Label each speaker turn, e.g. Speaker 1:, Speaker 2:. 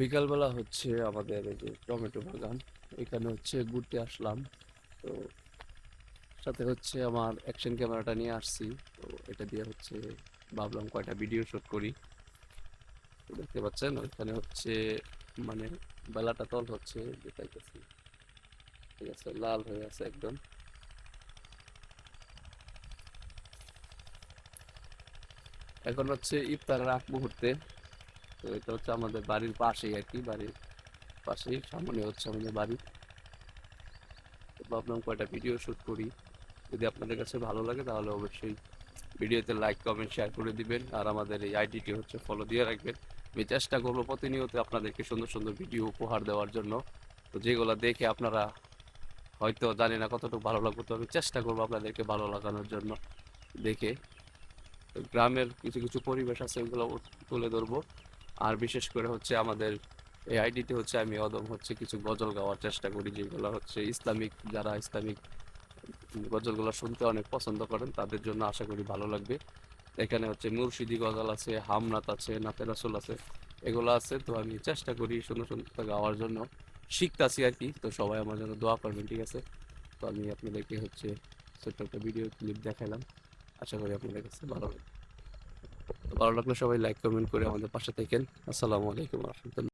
Speaker 1: বিকালবেলা হচ্ছে আমাদের এই যে টমেটো বাগান। এখানে হচ্ছে ঘুরতে আসলাম। তো সাথে হচ্ছে আমার অ্যাকশন ক্যামেরাটা নিয়ে আসছি। তো এটা দিয়ে হচ্ছে ভাবলাম কয়টা ভিডিও শুট করি। দেখতে পাচ্ছেন, ওইখানে হচ্ছে মানে বেলাটা তল হচ্ছে, দেখাইতেছি। ঠিক আছে, লাল হয়ে আছে একদম। এখন হচ্ছে ইফতারের আগ মুহূর্তে তো এটা হচ্ছে আমাদের বাড়ির পাশেই আর কি, বাড়ির পাশেই, সামনে হচ্ছে আমাদের বাড়ি। তো ভাবলাম কয়টা ভিডিও শুট করি। যদি আপনাদের কাছে ভালো লাগে তাহলে অবশ্যই ভিডিওতে লাইক কমেন্ট শেয়ার করে দিবেন। আর আমাদের এই আইডিটি হচ্ছে ফলো দিয়ে রাখবেন। আমি চেষ্টা করব প্রতিনিয়ত আপনাদেরকে সুন্দর সুন্দর ভিডিও উপহার দেওয়ার জন্য। তো যেগুলো দেখে আপনারা হয়তো জানি না কতটুকু ভালো লাগবে, তো আমি চেষ্টা করব আপনাদেরকে ভালো লাগানোর জন্য দেখে। গ্রামের কিছু কিছু পরিবেশ আছে ওগুলো তুলে ধরবো। আর বিশেষ করে হচ্ছে আমাদের এই আইডিতে হচ্ছে আমি অদম হচ্ছে কিছু গজল গাওয়ার চেষ্টা করি, যেগুলো হচ্ছে ইসলামিক, যারা ইসলামিক গজলগুলো শুনতে অনেক পছন্দ করেন, তাদের জন্য আশা করি ভালো লাগবে। এখানে হচ্ছে মুর্শিদি গজল আছে, হামনাত আছে, নাতে রাসুল আছে, এগুলো আছে। তো আমি চেষ্টা করি সুন্দর সুন্দর গাওয়ার জন্য। শিখতাছি আর কি, তো সবাই আমার জন্য দোয়া করবেন, ঠিক আছে? তো আমি আপনাদেরকে হচ্ছে ছোট্ট একটা ভিডিও ক্লিপ দেখালাম। আশা করি আপনাদের কাছে ভালো লাগবে। ভালো লাগলে সবাই লাইক কমেন্ট করে আমাদের পাশে থাকেন। আসসালামু আলাইকুম রহমতুল্লাহ।